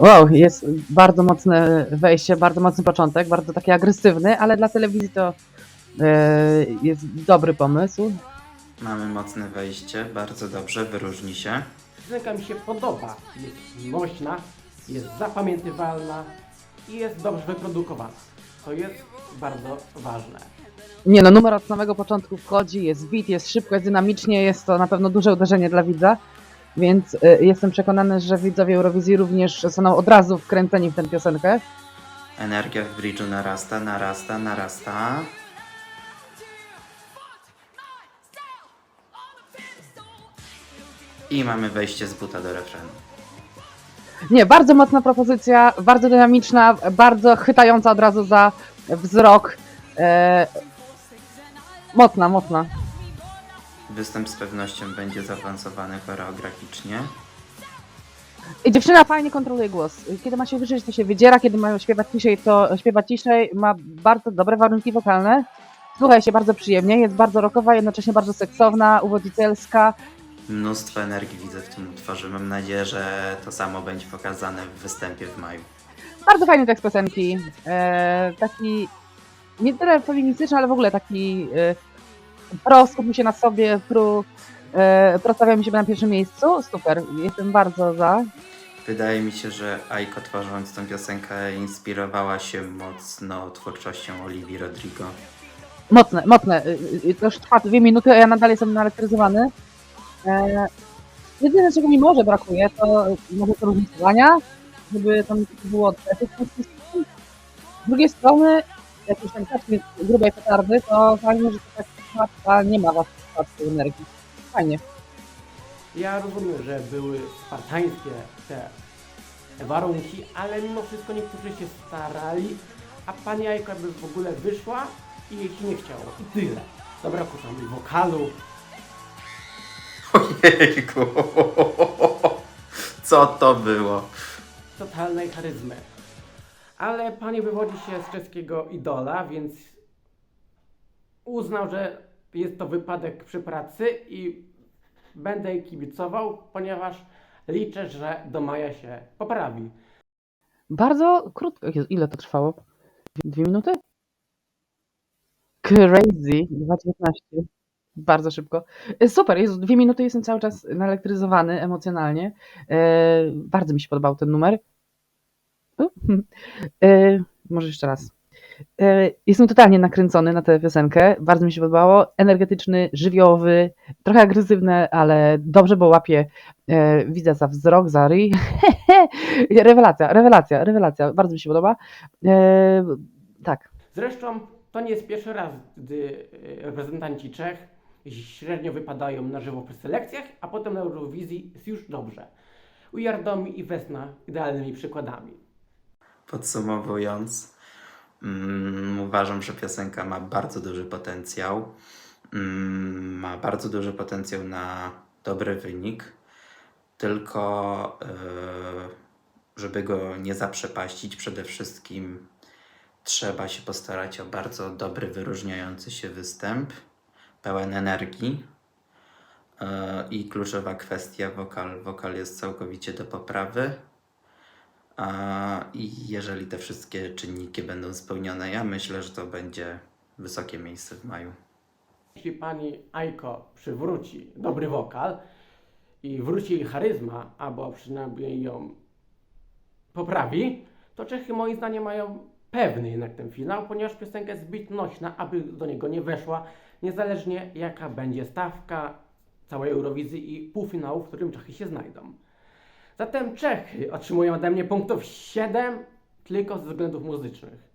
Wow, jest bardzo mocne wejście, bardzo mocny początek, bardzo taki agresywny, ale dla telewizji to e, jest dobry pomysł. Mamy mocne wejście, bardzo dobrze, wyróżni się. Piosenka mi się podoba. Jest nośna, jest zapamiętywalna i jest dobrze wyprodukowana. To jest bardzo ważne. Nie no, numer od samego początku wchodzi, jest beat, jest szybko, jest dynamicznie, jest to na pewno duże uderzenie dla widza, więc e, jestem przekonany, że widzowie Eurowizji również zostaną od razu wkręceni w tę piosenkę. Energia w bridge'u narasta, narasta, narasta. I mamy wejście z buta do refrenu. Nie, bardzo mocna propozycja, bardzo dynamiczna, bardzo chytająca od razu za wzrok. E, mocna, mocna. Występ z pewnością będzie zaawansowany choreograficznie. I dziewczyna fajnie kontroluje głos. Kiedy ma się wyżyć, to się wydziera, kiedy ma śpiewać ciszej, to śpiewa ciszej. Ma bardzo dobre warunki wokalne. Słucha się bardzo przyjemnie, jest bardzo rockowa, jednocześnie bardzo seksowna, uwodzicielska. Mnóstwo energii widzę w tym utworze. Mam nadzieję, że to samo będzie pokazane w występie w maju. Bardzo fajny tekst piosenki. E, taki nie tyle feministyczny, ale w ogóle taki e, pro, skupmy się na sobie, pro, e, pro stawiamy siebie na pierwszym miejscu. Super, jestem bardzo za. Wydaje mi się, że Aiko tworząc tą piosenkę inspirowała się mocno twórczością Olivii Rodrigo. Mocne, mocne. Y, y, To już trwa dwie minuty, a ja nadal jestem naelektryzowany. E, jedyne, czego mi może brakuje, to może to różnicowania, żeby tam było sposób. Z drugiej strony, jak już tam zacznie grubej petardy, to fajnie, że to tak łatwa nie ma własnej tej energii. Fajnie. Ja rozumiem, że były spartańskie te warunki, ale mimo wszystko niektórzy się starali, a pani Jajka by w ogóle wyszła i jej się nie chciało. I tyle. Zabrakło tam wokalu. Ojejku! Co to było? totalnej charyzmy. Ale pani wywodzi się z czeskiego idola, więc uznał, że jest to wypadek przy pracy i będę jej kibicował, ponieważ liczę, że do maja się poprawi. Bardzo krótko. Ile to trwało? Dwie, minuty? Crazy. 2.19. Bardzo szybko. E, Super, jest dwie minuty, jestem cały czas naelektryzowany emocjonalnie. E, bardzo mi się podobał ten numer. E, może jeszcze raz. E, jestem totalnie nakręcony na tę piosenkę. Bardzo mi się podobało. Energetyczny, żywiołowy, trochę agresywny, ale dobrze, bo łapie e, widza za wzrok, za ryj. rewelacja, rewelacja, rewelacja. Bardzo mi się podoba. E, tak. Zresztą to nie jest pierwszy raz, gdy e, reprezentanci Czech średnio wypadają na żywo przy selekcjach, a potem na Eurowizji jest już dobrze. Ujardomi i Wesna idealnymi przykładami. Podsumowując, mm, uważam, że piosenka ma bardzo duży potencjał. Mm, ma bardzo duży potencjał na dobry wynik. Tylko, yy, żeby go nie zaprzepaścić, przede wszystkim trzeba się postarać o bardzo dobry, wyróżniający się występ, pełen energii. Yy, I kluczowa kwestia, wokal. Wokal jest całkowicie do poprawy. I jeżeli te wszystkie czynniki będą spełnione, ja myślę, że to będzie wysokie miejsce w maju. Jeśli pani Aiko przywróci dobry wokal i wróci jej charyzma, albo przynajmniej ją poprawi, to Czechy moim zdaniem mają pewny jednak ten finał, ponieważ piosenka jest zbyt nośna, aby do niego nie weszła, niezależnie jaka będzie stawka całej Eurowizji i półfinału, w którym Czechy się znajdą. Zatem Czechy otrzymują ode mnie punktów 7 tylko ze względów muzycznych.